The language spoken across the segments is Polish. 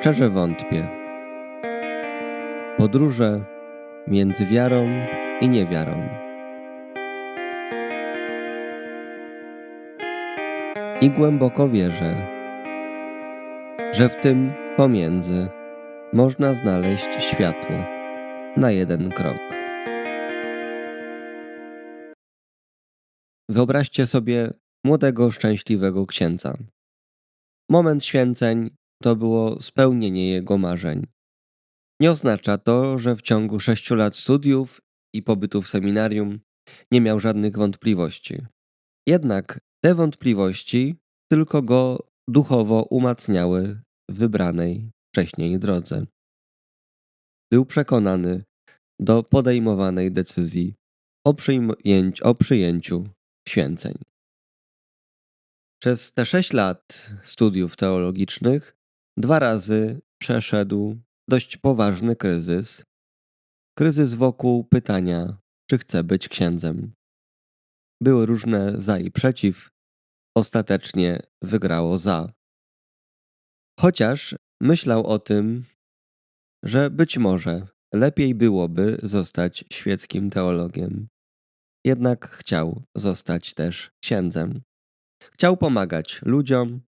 Szczerze wątpię. Podróże między wiarą i niewiarą. I głęboko wierzę, że w tym pomiędzy można znaleźć światło na jeden krok. Wyobraźcie sobie młodego, szczęśliwego księdza. Moment święceń to było spełnienie jego marzeń. Nie oznacza to, że w ciągu sześciu lat studiów i pobytu w seminarium nie miał żadnych wątpliwości. Jednak te wątpliwości tylko go duchowo umacniały w wybranej wcześniej drodze. Był przekonany do podejmowanej decyzji o, przyjęciu, o przyjęciu święceń. Przez te sześć lat studiów teologicznych dwa razy przeszedł dość poważny kryzys. Kryzys wokół pytania, czy chce być księdzem. Były różne za i przeciw. Ostatecznie wygrało za. Chociaż myślał o tym, że być może lepiej byłoby zostać świeckim teologiem. Jednak chciał zostać też księdzem. Chciał pomagać ludziom,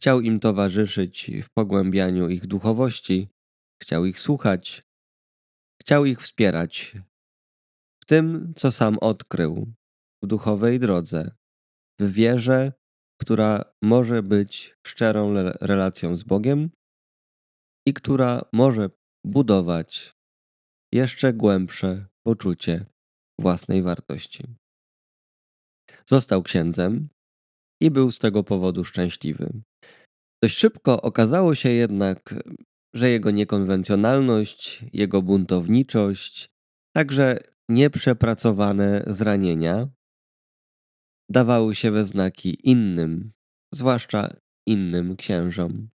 chciał im towarzyszyć w pogłębianiu ich duchowości, chciał ich słuchać, chciał ich wspierać w tym, co sam odkrył w duchowej drodze, w wierze, która może być szczerą relacją z Bogiem i która może budować jeszcze głębsze poczucie własnej wartości. Został księdzem i był z tego powodu szczęśliwy. Dość szybko okazało się jednak, że jego niekonwencjonalność, jego buntowniczość, także nieprzepracowane zranienia dawały się we znaki innym, zwłaszcza innym księżom.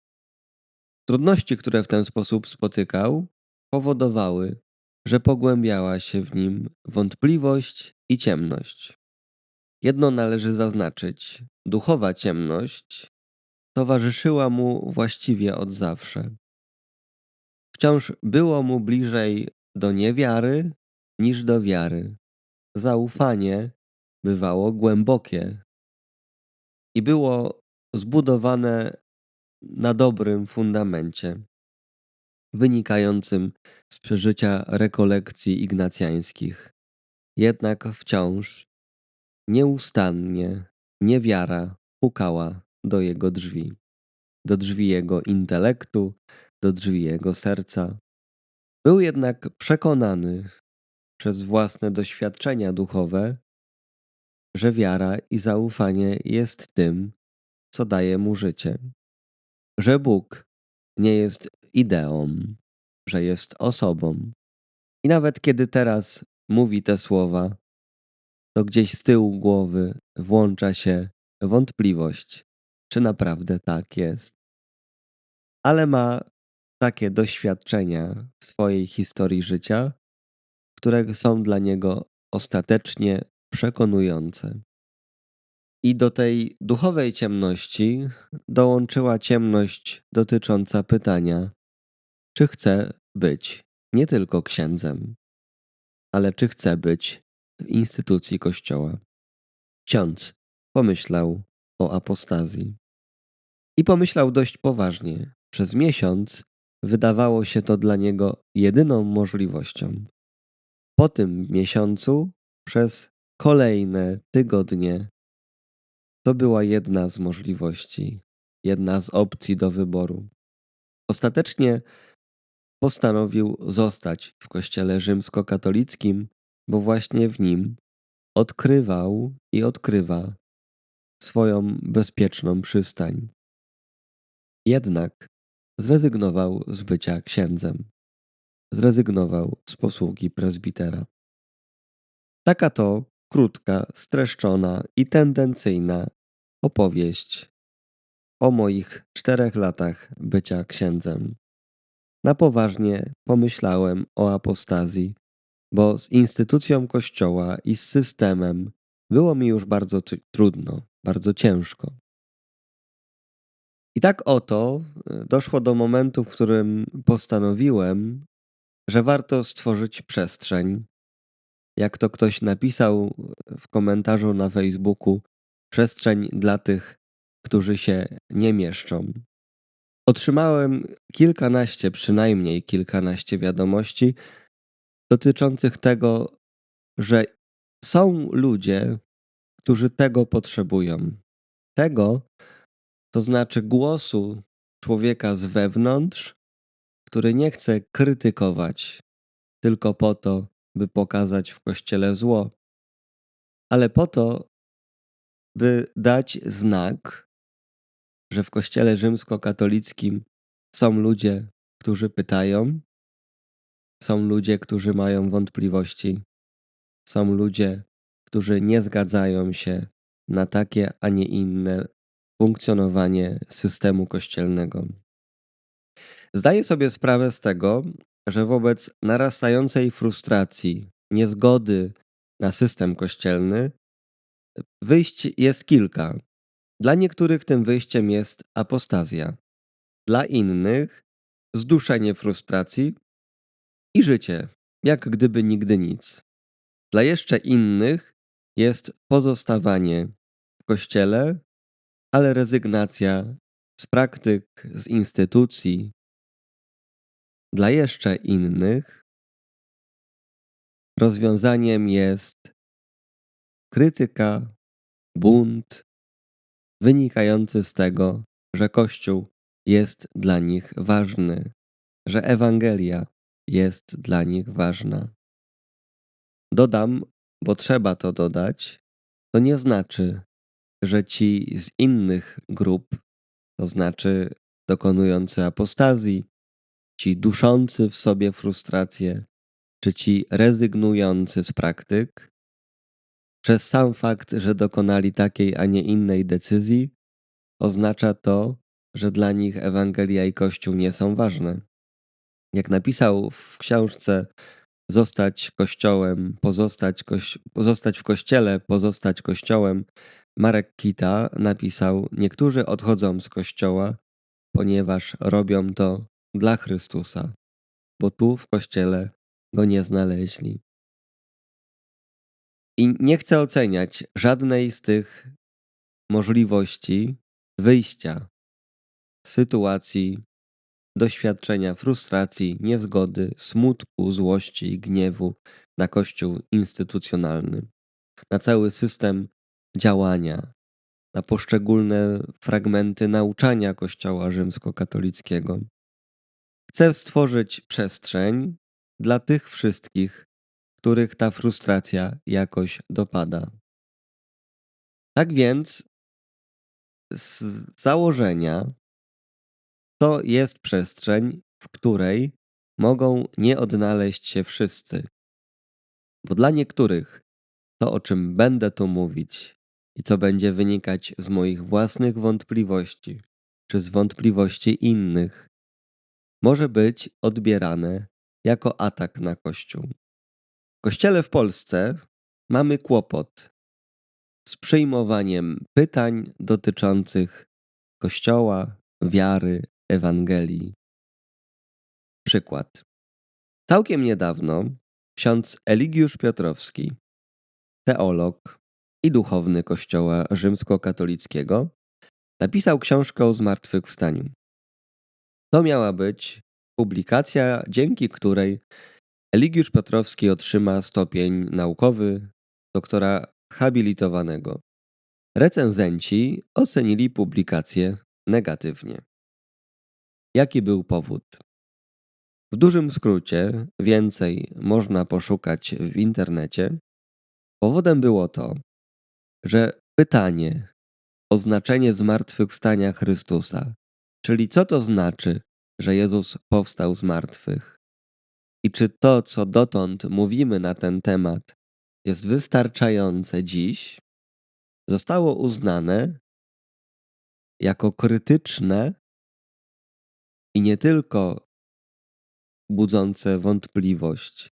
Trudności, które w ten sposób spotykał, powodowały, że pogłębiała się w nim wątpliwość i ciemność. Jedno należy zaznaczyć: duchowa ciemność towarzyszyła mu właściwie od zawsze. Wciąż było mu bliżej do niewiary niż do wiary. Zaufanie bywało głębokie i było zbudowane na dobrym fundamencie, wynikającym z przeżycia rekolekcji ignacjańskich. Jednak wciąż nieustannie niewiara pukała do jego drzwi, do drzwi jego intelektu, do drzwi jego serca. Był jednak przekonany przez własne doświadczenia duchowe, że wiara i zaufanie jest tym, co daje mu życie. Że Bóg nie jest ideą, że jest osobą. I nawet kiedy teraz mówi te słowa, to gdzieś z tyłu głowy włącza się wątpliwość, czy naprawdę tak jest. Ale ma takie doświadczenia w swojej historii życia, które są dla niego ostatecznie przekonujące. I do tej duchowej ciemności dołączyła ciemność dotycząca pytania, czy chce być nie tylko księdzem, ale czy chce być w instytucji Kościoła. Ksiądz pomyślał o apostazji. I pomyślał dość poważnie. Przez miesiąc wydawało się to dla niego jedyną możliwością. Po tym miesiącu, przez kolejne tygodnie, to była jedna z możliwości, jedna z opcji do wyboru. Ostatecznie postanowił zostać w kościele rzymskokatolickim, bo właśnie w nim odkrywał i odkrywa swoją bezpieczną przystań. Jednak zrezygnował z bycia księdzem. Zrezygnował z posługi prezbitera. Taka to krótka, streszczona i tendencyjna opowieść o moich czterech latach bycia księdzem. Na poważnie pomyślałem o apostazji, bo z instytucją Kościoła i z systemem było mi już bardzo trudno, bardzo ciężko. I tak oto y, doszło do momentu, w którym postanowiłem, że warto stworzyć przestrzeń. Jak to ktoś napisał w komentarzu na Facebooku, przestrzeń dla tych, którzy się nie mieszczą. Otrzymałem kilkanaście, przynajmniej kilkanaście wiadomości dotyczących tego, że są ludzie, którzy tego potrzebują. Tego, to znaczy głosu człowieka z wewnątrz, który nie chce krytykować tylko po to, by pokazać w kościele zło, ale po to, by dać znak, że w kościele rzymskokatolickim są ludzie, którzy pytają, są ludzie, którzy mają wątpliwości, są ludzie, którzy nie zgadzają się na takie, a nie inne funkcjonowanie systemu kościelnego. Zdaję sobie sprawę z tego, że wobec narastającej frustracji, niezgody na system kościelny, wyjść jest kilka. Dla niektórych tym wyjściem jest apostazja, dla innych zduszenie frustracji i życie, jak gdyby nigdy nic. Dla jeszcze innych jest pozostawanie w kościele, ale rezygnacja z praktyk, z instytucji. Dla jeszcze innych rozwiązaniem jest krytyka, bunt, wynikający z tego, że Kościół jest dla nich ważny, że Ewangelia jest dla nich ważna. Dodam, bo trzeba to dodać, to nie znaczy, że ci z innych grup, to znaczy dokonujący apostazji, ci duszący w sobie frustrację, czy ci rezygnujący z praktyk, przez sam fakt, że dokonali takiej, a nie innej decyzji, oznacza to, że dla nich Ewangelia i Kościół nie są ważne. Jak napisał w książce Zostać Kościołem, pozostać, koś pozostać w Kościele, pozostać Kościołem, Marek Kita napisał: Niektórzy odchodzą z Kościoła, ponieważ robią to dla Chrystusa, bo tu w Kościele go nie znaleźli. I nie chcę oceniać żadnej z tych możliwości wyjścia z sytuacji doświadczenia frustracji, niezgody, smutku, złości i gniewu na Kościół instytucjonalny, na cały system działania, na poszczególne fragmenty nauczania Kościoła rzymskokatolickiego. Chcę stworzyć przestrzeń dla tych wszystkich, których ta frustracja jakoś dopada. Tak więc, z założenia, to jest przestrzeń, w której mogą nie odnaleźć się wszyscy. Bo dla niektórych to, o czym będę tu mówić i co będzie wynikać z moich własnych wątpliwości czy z wątpliwości innych, może być odbierane jako atak na Kościół. W Kościele w Polsce mamy kłopot z przyjmowaniem pytań dotyczących Kościoła, wiary, Ewangelii. Przykład. Całkiem niedawno ksiądz Eligiusz Piotrowski, teolog i duchowny Kościoła rzymskokatolickiego, napisał książkę o zmartwychwstaniu. To miała być publikacja, dzięki której Eligiusz Piotrowski otrzyma stopień naukowy doktora habilitowanego. Recenzenci ocenili publikację negatywnie. Jaki był powód? W dużym skrócie, więcej można poszukać w internecie. Powodem było to, że pytanie o znaczenie zmartwychwstania Chrystusa, czyli co to znaczy, że Jezus powstał z martwych, i czy to, co dotąd mówimy na ten temat, jest wystarczające dziś, zostało uznane jako krytyczne i nie tylko budzące wątpliwość,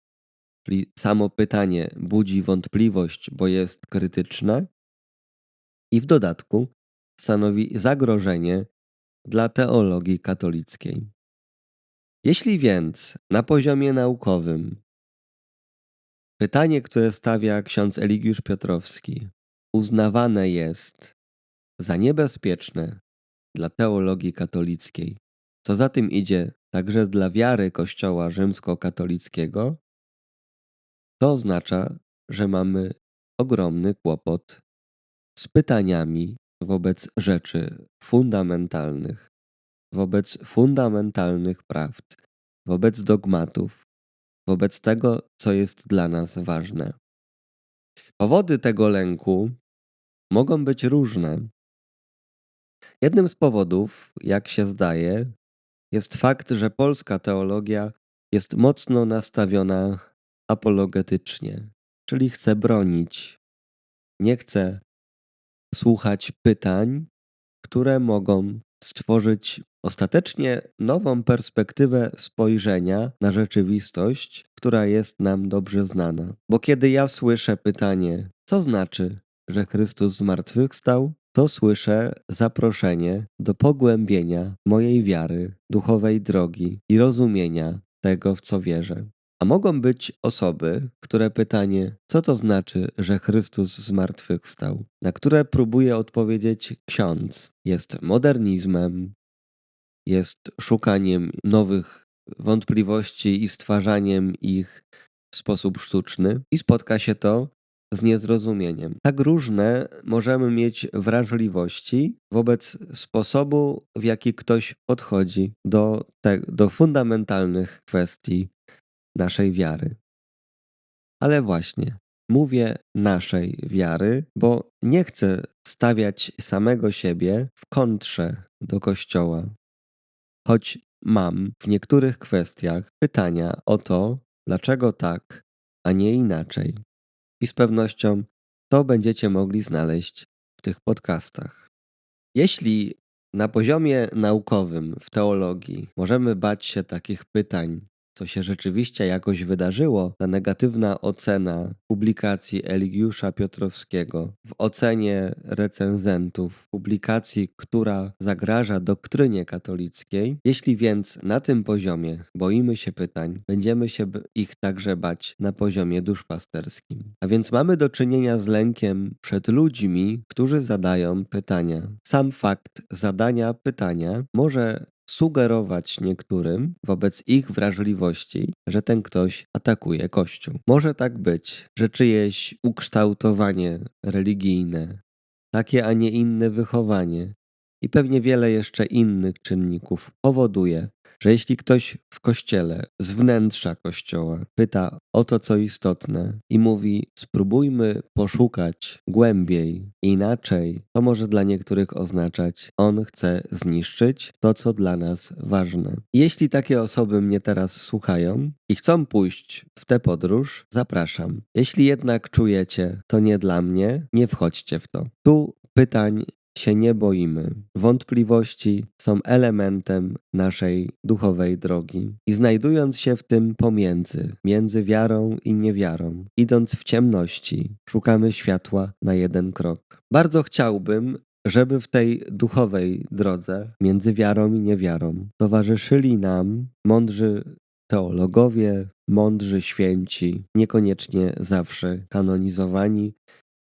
czyli samo pytanie budzi wątpliwość, bo jest krytyczne, i w dodatku stanowi zagrożenie dla teologii katolickiej. Jeśli więc na poziomie naukowym pytanie, które stawia ksiądz Eligiusz Piotrowski, uznawane jest za niebezpieczne dla teologii katolickiej, co za tym idzie także dla wiary Kościoła rzymskokatolickiego, to oznacza, że mamy ogromny kłopot z pytaniami wobec rzeczy fundamentalnych, wobec fundamentalnych prawd, wobec dogmatów, wobec tego, co jest dla nas ważne. Powody tego lęku mogą być różne. Jednym z powodów, jak się zdaje, jest fakt, że polska teologia jest mocno nastawiona apologetycznie, czyli chce bronić, nie chce słuchać pytań, które mogą stworzyć ostatecznie nową perspektywę spojrzenia na rzeczywistość, która jest nam dobrze znana. Bo kiedy ja słyszę pytanie, co znaczy, że Chrystus zmartwychwstał, to słyszę zaproszenie do pogłębienia mojej wiary, duchowej drogi i rozumienia tego, w co wierzę. A mogą być osoby, które pytanie, co to znaczy, że Chrystus zmartwychwstał, na które próbuje odpowiedzieć ksiądz, jest modernizmem, jest szukaniem nowych wątpliwości i stwarzaniem ich w sposób sztuczny, i spotka się to z niezrozumieniem. Tak różne możemy mieć wrażliwości wobec sposobu, w jaki ktoś podchodzi do, te, do fundamentalnych kwestii naszej wiary. Ale właśnie, mówię naszej wiary, bo nie chcę stawiać samego siebie w kontrze do Kościoła. Choć mam w niektórych kwestiach pytania o to, dlaczego tak, a nie inaczej. I z pewnością to będziecie mogli znaleźć w tych podcastach. Jeśli na poziomie naukowym w teologii możemy bać się takich pytań co się rzeczywiście jakoś wydarzyło, ta negatywna ocena publikacji Eligiusza Piotrowskiego w ocenie recenzentów, publikacji, która zagraża doktrynie katolickiej, jeśli więc na tym poziomie boimy się pytań, będziemy się ich także bać na poziomie duszpasterskim. A więc mamy do czynienia z lękiem przed ludźmi, którzy zadają pytania. Sam fakt zadania pytania może sugerować niektórym wobec ich wrażliwości, że ten ktoś atakuje Kościół. Może tak być, że czyjeś ukształtowanie religijne, takie a nie inne wychowanie i pewnie wiele jeszcze innych czynników powoduje, że jeśli ktoś w kościele, z wnętrza kościoła, pyta o to, co istotne i mówi: spróbujmy poszukać głębiej, inaczej, to może dla niektórych oznaczać, on chce zniszczyć to, co dla nas ważne. Jeśli takie osoby mnie teraz słuchają i chcą pójść w tę podróż, zapraszam. Jeśli jednak czujecie, to nie dla mnie, nie wchodźcie w to. Tu pytań się nie boimy. Wątpliwości są elementem naszej duchowej drogi. I znajdując się w tym pomiędzy, między wiarą i niewiarą, idąc w ciemności, szukamy światła na jeden krok. Bardzo chciałbym, żeby w tej duchowej drodze między wiarą i niewiarą towarzyszyli nam mądrzy teologowie, mądrzy święci, niekoniecznie zawsze kanonizowani,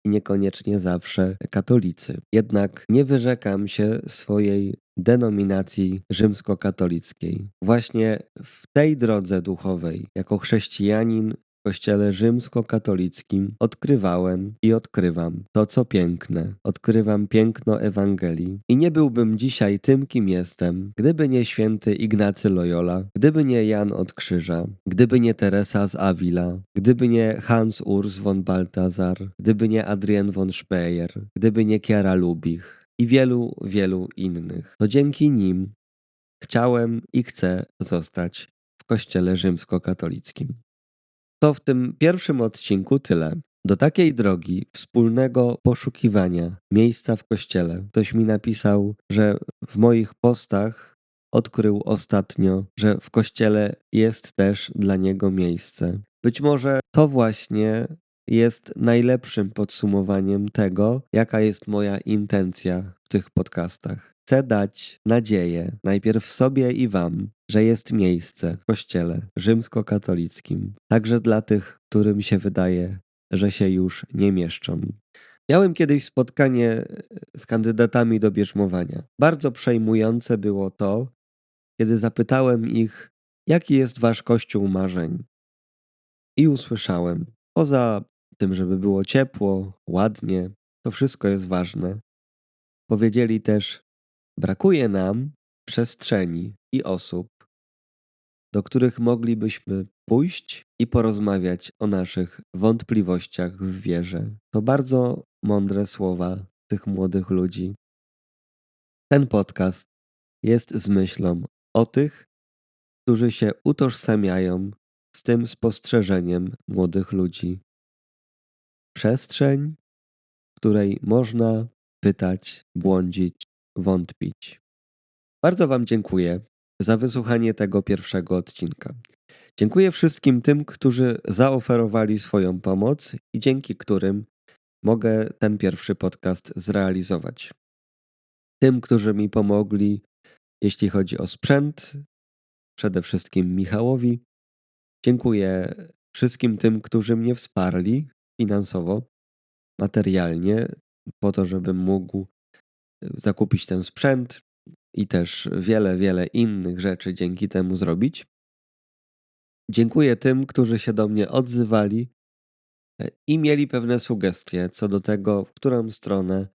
i niekoniecznie zawsze katolicy. Jednak nie wyrzekam się swojej denominacji rzymskokatolickiej. Właśnie w tej drodze duchowej, jako chrześcijanin, kościele rzymskokatolickim odkrywałem i odkrywam to, co piękne. Odkrywam piękno Ewangelii. I nie byłbym dzisiaj tym, kim jestem, gdyby nie święty Ignacy Loyola, gdyby nie Jan od Krzyża, gdyby nie Teresa z Avila, gdyby nie Hans Urs von Balthasar, gdyby nie Adrien von Speyer, gdyby nie Chiara Lubich i wielu, wielu innych. To dzięki nim chciałem i chcę zostać w Kościele Rzymskokatolickim. To w tym pierwszym odcinku tyle. Do takiej drogi wspólnego poszukiwania miejsca w kościele ktoś mi napisał, że w moich postach odkrył ostatnio, że w kościele jest też dla niego miejsce. Być może to właśnie jest najlepszym podsumowaniem tego, jaka jest moja intencja w tych podcastach. Chcę dać nadzieję najpierw sobie i Wam, że jest miejsce w Kościele rzymskokatolickim, także dla tych, którym się wydaje, że się już nie mieszczą. Miałem kiedyś spotkanie e, z kandydatami do bierzmowania. Bardzo przejmujące było to, kiedy zapytałem ich, jaki jest wasz kościół marzeń. I usłyszałem, poza tym, żeby było ciepło, ładnie, to wszystko jest ważne. Powiedzieli też, brakuje nam przestrzeni i osób, do których moglibyśmy pójść i porozmawiać o naszych wątpliwościach w wierze. To bardzo mądre słowa tych młodych ludzi. Ten podcast jest z myślą o tych, którzy się utożsamiają z tym spostrzeżeniem młodych ludzi. Przestrzeń, w której można pytać, błądzić, wątpić. Bardzo Wam dziękuję za wysłuchanie tego pierwszego odcinka. Dziękuję wszystkim tym, którzy zaoferowali swoją pomoc i dzięki którym mogę ten pierwszy podcast zrealizować. Tym, którzy mi pomogli, jeśli chodzi o sprzęt, przede wszystkim Michałowi. Dziękuję wszystkim tym, którzy mnie wsparli finansowo, materialnie, po to, żebym mógł zakupić ten sprzęt i też wiele, wiele innych rzeczy dzięki temu zrobić. Dziękuję tym, którzy się do mnie odzywali e, i mieli pewne sugestie co do tego, w którą stronę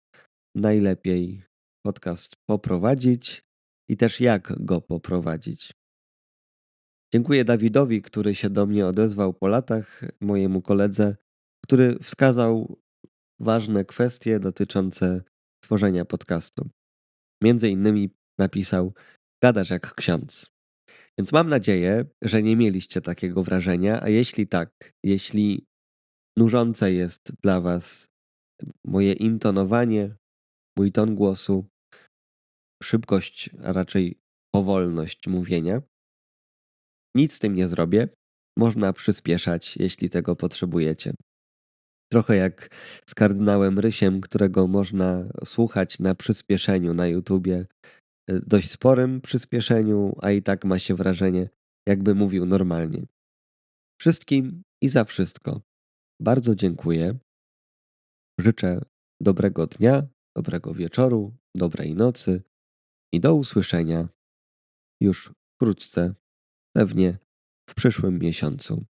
najlepiej podcast poprowadzić i też jak go poprowadzić. Dziękuję Dawidowi, który się do mnie odezwał po latach, mojemu koledze, który wskazał ważne kwestie dotyczące tworzenia podcastu. Między innymi napisał: Gadasz jak ksiądz. Więc mam nadzieję, że nie mieliście takiego wrażenia, a jeśli tak, jeśli nużące jest dla Was moje intonowanie, mój ton głosu, szybkość, a raczej powolność mówienia, nic z tym nie zrobię. Można przyspieszać, jeśli tego potrzebujecie. Trochę jak z kardynałem Rysiem, którego można słuchać na przyspieszeniu na YouTubie, e, dość sporym przyspieszeniu, a i tak ma się wrażenie, jakby mówił normalnie. Wszystkim i za wszystko bardzo dziękuję. Życzę dobrego dnia, dobrego wieczoru, dobrej nocy i do usłyszenia już wkrótce, pewnie w przyszłym miesiącu.